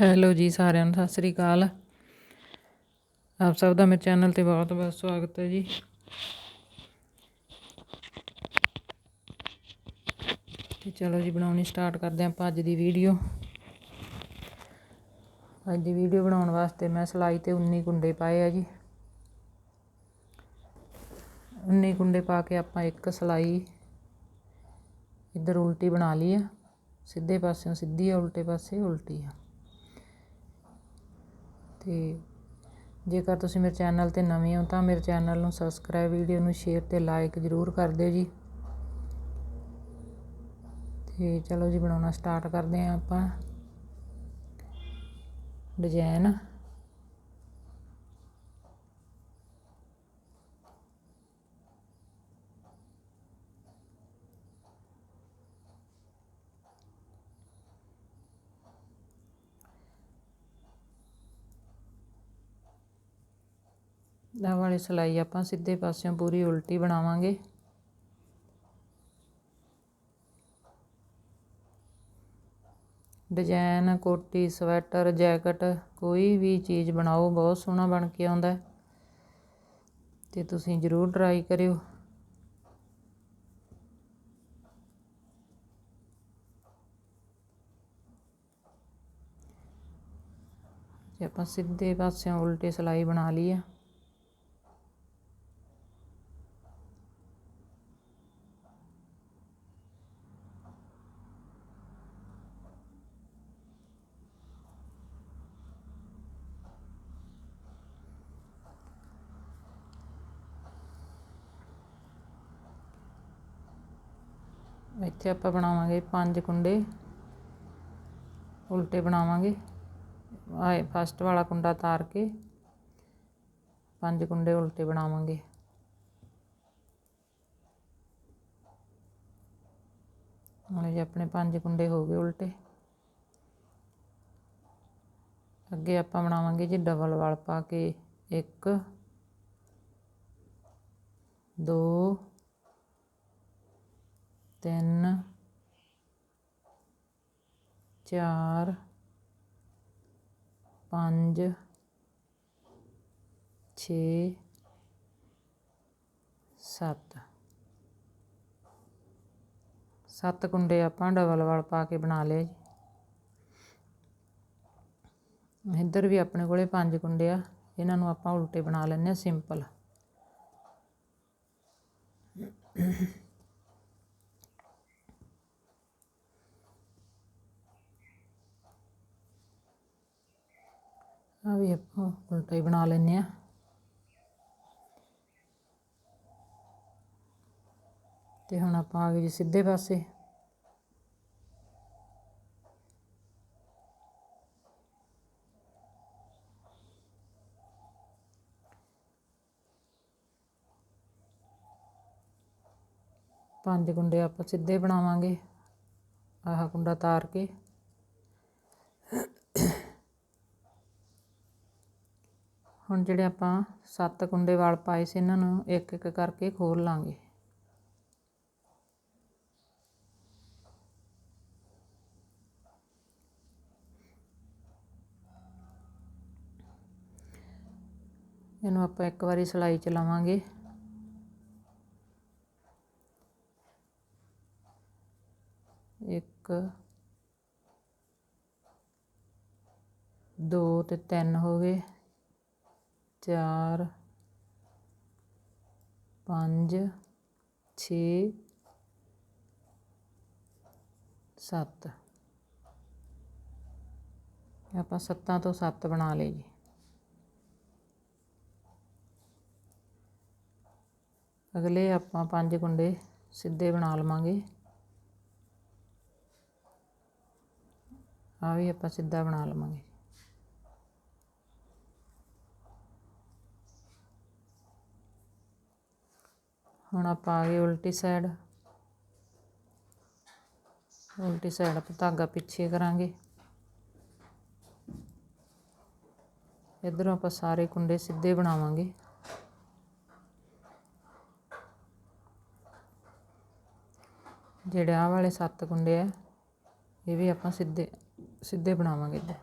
Hello ਜੀ ਸਾਰਿਆਂ ਨੂੰ, ਸਤਿ ਸ੍ਰੀ ਅਕਾਲ। ਆਪ ਸਭ ਦਾ ਮੇਰੇ ਚੈਨਲ ਤੇ ਬਹੁਤ ਬਹੁਤ ਸਵਾਗਤ ਹੈ ਜੀ। ਤੇ ਚਲੋ ਜੀ, ਬਣਾਉਣੀ ਸਟਾਰਟ ਕਰਦੇ ਹਾਂ ਆਪਾਂ ਅੱਜ ਦੀ ਵੀਡੀਓ। ਅੱਜ ਦੀ ਵੀਡੀਓ ਬਣਾਉਣ ਵਾਸਤੇ ਮੈਂ ਸਲਾਈ ਤੇ 19 ਕੁੰਡੇ ਪਾਏ ਆ ਜੀ। 19 ਕੁੰਡੇ ਪਾ ਕੇ ਆਪਾਂ ਇੱਕ ਸਲਾਈ ਇੱਧਰ ਉਲਟੀ ਬਣਾ ਲਈ ਆ। ਸਿੱਧੇ ਪਾਸਿਓਂ ਸਿੱਧੀ ਆ, ਉਲਟੇ ਪਾਸੇ ਉਲਟੀ ਆ। ਤੇ ਜੇਕਰ ਤੁਸੀਂ ਮੇਰੇ ਚੈਨਲ ਤੇ ਨਵੇਂ ਹੋ ਤਾਂ ਮੇਰੇ ਚੈਨਲ ਨੂੰ ਸਬਸਕ੍ਰਾਈਬ ਵੀਡੀਓ ਨੂੰ ਸ਼ੇਅਰ ਅਤੇ ਲਾਈਕ ਜ਼ਰੂਰ ਕਰ ਦਿਓ ਜੀ। ਅਤੇ ਚਲੋ ਜੀ, ਬਣਾਉਣਾ ਸਟਾਰਟ ਕਰਦੇ ਹਾਂ ਆਪਾਂ। ਡਿਜ਼ਾਇਨ ਆਹ ਵਾਲੀ ਸਿਲਾਈ ਆਪਾਂ ਸਿੱਧੇ ਪਾਸਿਓਂ ਪੂਰੀ ਉਲਟੀ ਬਣਾਵਾਂਗੇ। ਡਿਜ਼ਾਈਨ ਕੋਟੀ, ਸਵੈਟਰ, ਜੈਕਟ, ਕੋਈ ਵੀ ਚੀਜ਼ ਬਣਾਓ, ਬਹੁਤ ਸੋਹਣਾ ਬਣ ਕੇ ਆਉਂਦਾ ਤੇ ਤੁਸੀਂ ਜ਼ਰੂਰ ਟਰਾਈ ਕਰਿਓ। ਜੇ ਆਪਾਂ ਸਿੱਧੇ ਪਾਸਿਓਂ ਉਲਟੀ ਸਿਲਾਈ ਬਣਾ ਲਈ ਆ। ਇੱਥੇ ਆਪਾਂ ਬਣਾਵਾਂਗੇ ਪੰਜ ਕੁੰਡੇ, ਉਲਟੇ ਬਣਾਵਾਂਗੇ। ਆਏ ਫਸਟ ਵਾਲਾ ਕੁੰਡਾ ਤਾਰ ਕੇ ਪੰਜ ਕੁੰਡੇ ਉਲਟੇ ਬਣਾਵਾਂਗੇ। ਹੁਣ ਜੀ ਆਪਣੇ ਪੰਜ ਕੁੰਡੇ ਹੋ ਗਏ ਉਲਟੇ, ਅੱਗੇ ਆਪਾਂ ਬਣਾਵਾਂਗੇ ਜੀ ਡਬਲ ਵਾਲ ਪਾ ਕੇ 1 2 ਤਿੰਨ, ਚਾਰ, ਪੰਜ, ਛੇ, ਸੱਤ। ਸੱਤ ਕੁੰਡੇ ਆਪਾਂ ਡਬਲ ਵਾਲ ਪਾ ਕੇ ਬਣਾ ਲਏ ਜੀ। ਇੱਧਰ ਵੀ ਆਪਣੇ ਕੋਲੇ ਪੰਜ ਕੁੰਡੇ ਆ, ਇਹਨਾਂ ਨੂੰ ਆਪਾਂ ਉਲਟੇ ਬਣਾ ਲੈਂਦੇ ਆ ਸਿੰਪਲ ਆ ਵੀ ਆਪਾਂ ਉਲਟਾ ਹੀ ਬਣਾ ਲੈਣੇ ਆ ਤੇ ਹੁਣ ਆਪਾਂ ਆ ਗਏ ਜੀ ਸਿੱਧੇ ਪਾਸੇ। ਪੰਜ ਕੁੰਡੇ ਆਪਾਂ ਸਿੱਧੇ ਬਣਾਵਾਂਗੇ। ਆਹ ਕੁੰਡਾ ਤਾਰ ਕੇ। ਹੁਣ ਜਿਹੜੇ ਆਪਾਂ ਸੱਤ ਕੁੰਡੇ ਵਾਲ ਪਾਏ ਸੀ ਇਹਨਾਂ ਨੂੰ ਇੱਕ ਇੱਕ ਕਰਕੇ ਖੋਲ ਲਾਂਗੇ। ਇਹਨੂੰ ਆਪਾਂ ਇੱਕ ਵਾਰੀ ਸਿਲਾਈ ਚਲਾਵਾਂਗੇ ਇੱਕ, ਦੋ ਤੇ ਤਿੰਨ ਹੋ ਗਏ। ਚਾਰ, ਪੰਜ, ਛੇ, ਸੱਤ। ਆਪਾਂ ਸੱਤਾਂ ਤੋਂ ਸੱਤ ਬਣਾ ਲਏ ਜੀ। ਅਗਲੇ ਆਪਾਂ ਪੰਜ ਕੁੰਡੇ ਸਿੱਧੇ ਬਣਾ ਲਵਾਂਗੇ। ਆ ਵੀ ਆਪਾਂ ਸਿੱਧਾ ਬਣਾ ਲਵਾਂਗੇ। ਹੁਣ ਆਪਾਂ ਆ ਗਏ ਉਲਟੀ ਸਾਈਡ ਉਲਟੀ ਸਾਈਡ ਆਪਾਂ ਧਾਗਾ ਪਿੱਛੇ ਕਰਾਂਗੇ। ਇਧਰੋਂ ਆਪਾਂ ਸਾਰੇ ਕੁੰਡੇ ਸਿੱਧੇ ਬਣਾਵਾਂਗੇ। ਜਿਹੜੇ ਆਹ ਵਾਲੇ ਸੱਤ ਕੁੰਡੇ ਆ, ਇਹ ਵੀ ਆਪਾਂ ਸਿੱਧੇ ਸਿੱਧੇ ਬਣਾਵਾਂਗੇ ਇੱਧਰ।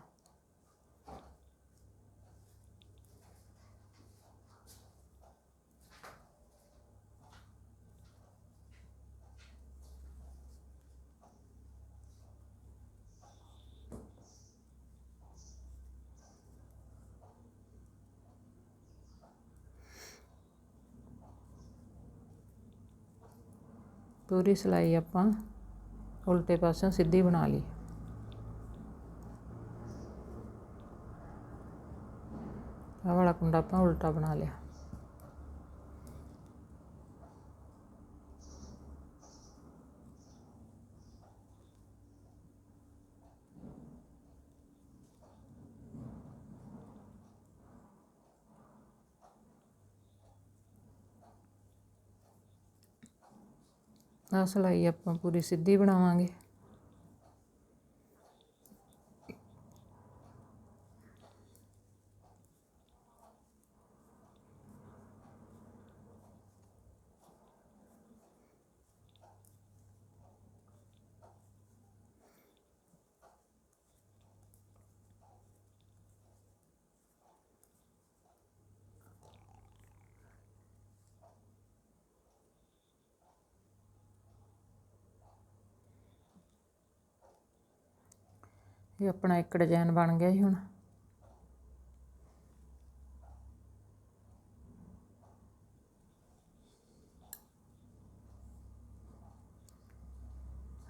ਪੂਰੀ ਸਿਲਾਈ ਆਪਾਂ ਉਲਟੇ ਪਾਸਿਓਂ ਸਿੱਧੀ ਬਣਾ ਲਈ। ਆਹ ਵਾਲਾ ਕੁੰਡਾ ਆਪਾਂ ਉਲਟਾ ਬਣਾ ਲਿਆ। ਆਹ ਸਿਲਾਈ ਆਪਾਂ ਪੂਰੀ ਸਿੱਧੀ ਬਣਾਵਾਂਗੇ। ਇਹ ਆਪਣਾ ਇੱਕ ਡਿਜ਼ਾਈਨ ਬਣ ਗਿਆ ਜੀ ਹੁਣ।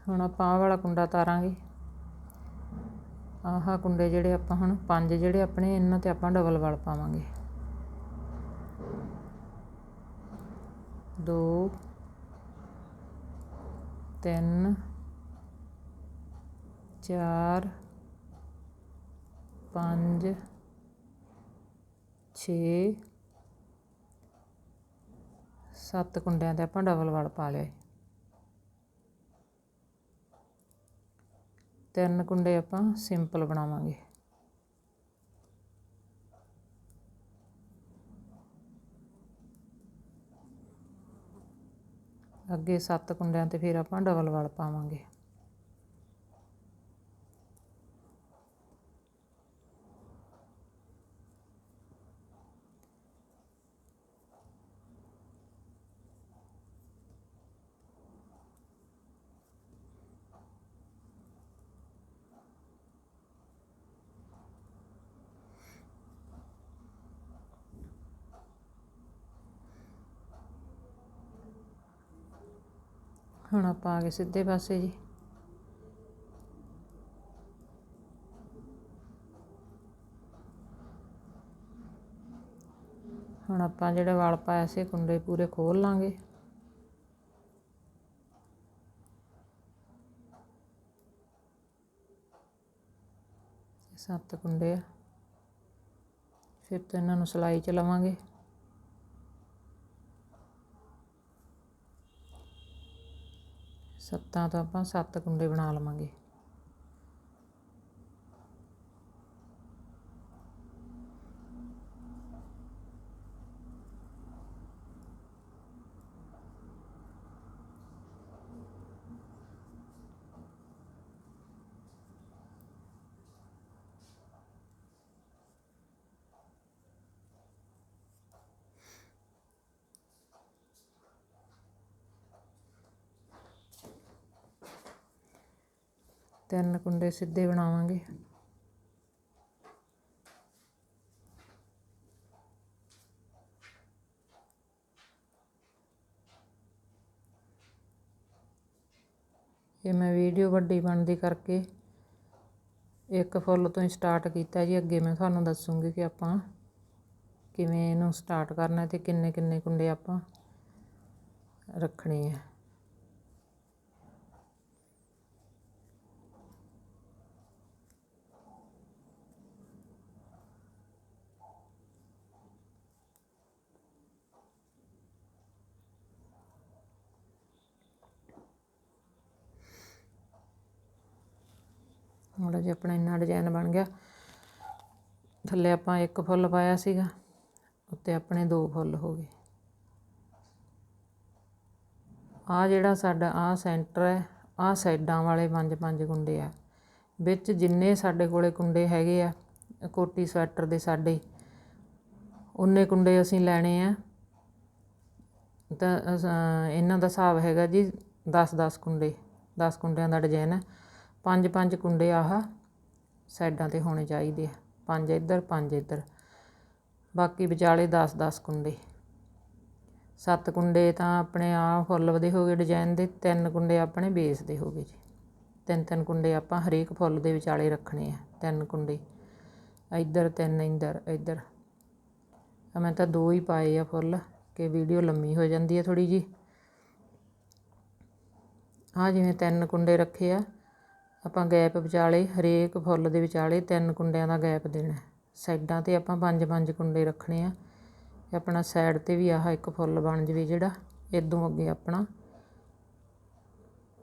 ਹੁਣ ਆਪਾਂ ਆਹ ਵਾਲਾ ਕੁੰਡਾ ਤਾਰਾਂਗੇ। ਆਹ ਕੁੰਡੇ ਜਿਹੜੇ ਆਪਾਂ ਹੁਣ, ਪੰਜ ਜਿਹੜੇ ਆਪਣੇ, ਇਹਨਾਂ ਤੇ ਆਪਾਂ ਡਬਲ ਵਲ ਪਾਵਾਂਗੇ। ਦੋ, ਤਿੰਨ, ਚਾਰ ਪੰਜ, ਛੇ, ਸੱਤ ਕੁੰਡਿਆਂ ਤੇ ਆਪਾਂ ਡਬਲ ਵਲ ਪਾ ਲਿਆ ਤਿੰਨ ਕੁੰਡੇ ਆਪਾਂ ਸਿੰਪਲ ਬਣਾਵਾਂਗੇ। ਅੱਗੇ ਸੱਤ ਕੁੰਡਿਆਂ ਤੇ ਫਿਰ ਆਪਾਂ ਡਬਲ ਵਲ ਪਾਵਾਂਗੇ। ਹੁਣ ਆਪਾਂ ਆ ਗਏ ਸਿੱਧੇ ਪਾਸੇ ਜੀ। ਹੁਣ ਆਪਾਂ ਜਿਹੜੇ ਵਲ ਪਾਇਆ ਸੀ, ਕੁੰਡੇ ਪੂਰੇ ਖੋਲ ਲਾਂਗੇ। ਸੱਤ ਕੁੰਡੇ ਆ। ਫਿਰ ਤੋਂ ਇਹਨਾਂ ਨੂੰ ਸਿਲਾਈ ਚ ਲਵਾਂਗੇ। ਸੱਤਾਂ ਤੋਂ ਆਪਾਂ ਸੱਤ ਕੁੰਡੇ ਬਣਾ ਲਵਾਂਗੇ। ਤਿੰਨ ਕੁੰਡੇ ਸਿੱਧੇ ਬਣਾਵਾਂਗੇ। ਇਹ ਮੈਂ ਵੀਡੀਓ ਵੱਡੀ ਬਣਦੀ ਕਰਕੇ ਇੱਕ ਫੁੱਲ ਤੋਂ ਹੀ ਸਟਾਰਟ ਕੀਤਾ ਜੀ। ਅੱਗੇ ਮੈਂ ਤੁਹਾਨੂੰ ਦੱਸੂਗੀ ਕਿ ਆਪਾਂ ਕਿਵੇਂ ਇਹਨੂੰ ਸਟਾਰਟ ਕਰਨਾ ਤੇ ਕਿੰਨੇ ਕਿੰਨੇ ਕੁੰਡੇ ਆਪਾਂ ਰੱਖਣੇ ਆ। ਥੋੜ੍ਹਾ ਜਿਹਾ ਆਪਣਾ ਇੰਨਾ ਡਿਜ਼ਾਈਨ ਬਣ ਗਿਆ। ਥੱਲੇ ਆਪਾਂ ਇੱਕ ਫੁੱਲ ਪਾਇਆ ਸੀਗਾ, ਉੱਤੇ ਆਪਣੇ ਦੋ ਫੁੱਲ ਹੋ ਗਏ। ਆ ਜਿਹੜਾ ਸਾਡਾ ਆ ਸੈਂਟਰ ਹੈ ਆ ਸਾਈਡਾਂ ਵਾਲੇ ਪੰਜ ਪੰਜ ਕੁੰਡੇ ਆ। ਵਿੱਚ ਜਿੰਨੇ ਸਾਡੇ ਕੋਲੇ ਕੁੰਡੇ ਹੈਗੇ ਆ, ਕੋਟੀ ਸਵੈਟਰ ਦੇ ਸਾਡੇ ਉਨੇ ਕੁੰਡੇ ਅਸੀਂ ਲੈਣੇ ਆ। ਤਾਂ ਇਹਨਾਂ ਦਾ ਹਿਸਾਬ ਹੈਗਾ ਜੀ 10 10 ਕੁੰਡੇ 10 ਕੁੰਡਿਆਂ ਦਾ ਡਿਜ਼ਾਈਨ ਹੈ। ਪੰਜ ਪੰਜ ਕੁੰਡੇ ਆਹ ਸਾਈਡਾਂ ਤੇ ਹੋਣੇ ਚਾਹੀਦੇ ਆ। ਪੰਜ ਇੱਧਰ ਪੰਜ ਇੱਧਰ। ਬਾਕੀ ਵਿਚਾਲੇ 10 10 ਕੁੰਡੇ। ਸੱਤ ਕੁੰਡੇ ਤਾਂ ਆਪਣੇ ਆ ਫੁੱਲ ਦੇ ਹੋ ਗਏ ਡਿਜ਼ਾਈਨ ਦੇ, ਤਿੰਨ ਕੁੰਡੇ ਆਪਣੇ ਬੇਸ ਦੇ ਹੋ ਗਏ ਜੀ। ਤਿੰਨ ਤਿੰਨ ਕੁੰਡੇ ਆਪਾਂ ਹਰੇਕ ਫੁੱਲ ਦੇ ਵਿਚਾਲੇ ਰੱਖਣੇ ਆ, ਤਿੰਨ ਕੁੰਡੇ। ਇੱਧਰ, ਤਿੰਨ ਇੱਧਰ ਇੱਧਰ। ਮੈਂ ਤਾਂ ਦੋ ਹੀ ਪਾਏ ਆ ਫੁੱਲ, ਕਿ ਵੀਡੀਓ ਲੰਮੀ ਹੋ ਜਾਂਦੀ ਹੈ ਥੋੜੀ ਜੀ ਆ ਜਿਵੇਂ ਤਿੰਨ ਕੁੰਡੇ ਰੱਖੇ ਆ ਆਪਾਂ ਗੈਪ ਵਿਚਾਲੇ, ਹਰੇਕ ਫੁੱਲ ਦੇ ਵਿਚਾਲੇ ਤਿੰਨ ਕੁੰਡਿਆਂ ਦਾ ਗੈਪ ਦੇਣਾ। ਸਾਈਡਾਂ ਤੇ ਆਪਾਂ ਪੰਜ ਪੰਜ ਕੁੰਡੇ ਰੱਖਣੇ ਆ। ਆਪਣਾ ਸਾਈਡ ਤੇ ਵੀ ਆਹ ਇੱਕ ਫੁੱਲ ਬਣ ਜਵੇ ਜਿਹੜਾ ਇਦੋਂ ਅੱਗੇ ਆਪਣਾ।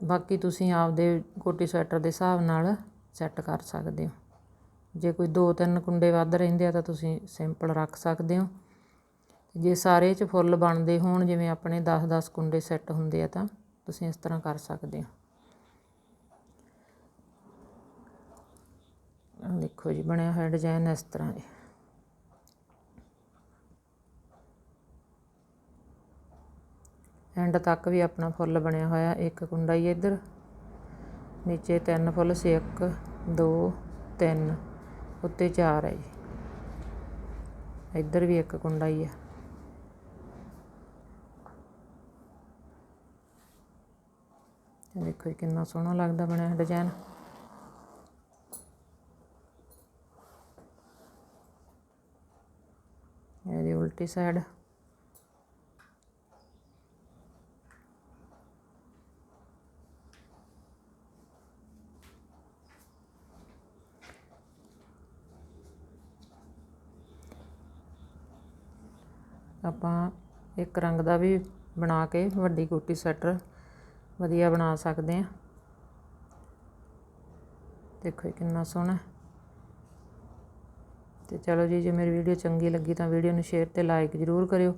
ਬਾਕੀ ਤੁਸੀਂ ਆਪਦੇ ਕੋਟੀ ਸਵੈਟਰ ਦੇ ਹਿਸਾਬ ਨਾਲ ਸੈੱਟ ਕਰ ਸਕਦੇ ਹੋ। ਜੇ ਕੋਈ ਦੋ ਤਿੰਨ ਕੁੰਡੇ ਵੱਧ ਰਹਿੰਦੇ ਆ ਤਾਂ ਤੁਸੀਂ ਸਿੰਪਲ ਰੱਖ ਸਕਦੇ ਹੋ। ਜੇ ਸਾਰੇ 'ਚ ਫੁੱਲ ਬਣਦੇ ਹੋਣ, ਜਿਵੇਂ ਆਪਣੇ 10-10 ਕੁੰਡੇ ਸੈੱਟ ਹੁੰਦੇ ਆ ਤਾਂ ਤੁਸੀਂ ਇਸ ਤਰ੍ਹਾਂ ਕਰ ਸਕਦੇ ਹੋ। ਦੇਖੋ ਜੀ, ਬਣਿਆ ਹੋਇਆ ਡਿਜ਼ਾਈਨ ਇਸ ਤਰ੍ਹਾਂ ਜੀ। ਐਂਡ ਤੱਕ ਵੀ ਆਪਣਾ ਫੁੱਲ ਬਣਿਆ ਹੋਇਆ, ਇੱਕ ਕੁੰਡਾ ਹੀ ਇੱਧਰ। ਨੀਚੇ ਤਿੰਨ ਫੁੱਲ ਸੀ, ਇੱਕ, ਦੋ, ਤਿੰਨ, ਉੱਤੇ ਚਾਰ ਹੈ ਜੀ। ਇੱਧਰ ਵੀ ਇੱਕ ਕੁੰਡਾ ਹੀ ਹੈ ਦੇਖੋ ਜੀ, ਕਿੰਨਾ ਸੋਹਣਾ ਲੱਗਦਾ ਬਣਿਆ ਡਿਜ਼ਾਈਨ ਉਲਟੀ ਸਾਈਡ ਆਪਾਂ ਇੱਕ ਰੰਗ ਦਾ ਵੀ ਬਣਾ ਕੇ ਵੱਡੀ ਕੋਟੀ ਸਵੈਟਰ ਵਧੀਆ ਬਣਾ ਸਕਦੇ ਆ ਦੇਖੋ ਜੀ ਕਿੰਨਾ ਸੋਹਣਾ ਤੇ ਚਲੋ ਜੀ, ਜੇ ਮੇਰੀ ਵੀਡੀਓ ਚੰਗੀ ਲੱਗੀ ਤਾਂ ਵੀਡੀਓ ਨੂੰ ਸ਼ੇਅਰ ਤੇ ਲਾਈਕ ਜ਼ਰੂਰ ਕਰਿਓ।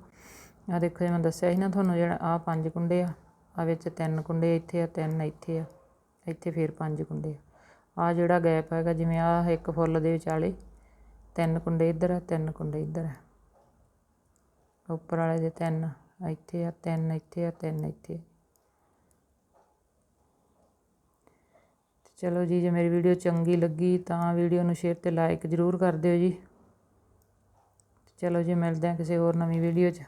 ਆ ਦੇਖੋ ਜੇ, ਮੈਂ ਦੱਸਿਆ ਸੀ ਨਾ ਤੁਹਾਨੂੰ ਜਿਹੜਾ ਆ ਪੰਜ ਕੁੰਡੇ ਆ ਆ ਵਿੱਚ ਤਿੰਨ ਕੁੰਡੇ ਇੱਥੇ ਆ, ਤਿੰਨ ਇੱਥੇ ਆ, ਇੱਥੇ ਫੇਰ ਪੰਜ ਕੁੰਡੇ ਆ। ਆ ਜਿਹੜਾ ਗੈਪ ਹੈਗਾ, ਜਿਵੇਂ ਆ ਇੱਕ ਫੁੱਲ ਦੇ ਵਿਚਾਲੇ ਤਿੰਨ ਕੁੰਡੇ ਇੱਧਰ ਆ, ਤਿੰਨ ਕੁੰਡੇ ਇੱਧਰ ਆ। ਉੱਪਰ ਵਾਲੇ ਦੇ ਤਿੰਨ, ਇੱਥੇ ਆ, ਤਿੰਨ ਇੱਥੇ ਆ, ਤਿੰਨ ਇੱਥੇ ਚਲੋ ਜੀ, ਜੇ ਮੇਰੀ ਵੀਡੀਓ ਚੰਗੀ ਲੱਗੀ ਤਾਂ ਵੀਡੀਓ ਨੂੰ ਸ਼ੇਅਰ ਤੇ ਲਾਈਕ ਜ਼ਰੂਰ ਕਰ ਦਿਓ ਜੀ। ਚਲੋ ਜੀ, ਮਿਲਦੇ ਹਾਂ ਕਿਸੇ ਹੋਰ ਨਵੀਂ ਵੀਡੀਓ 'ਚ।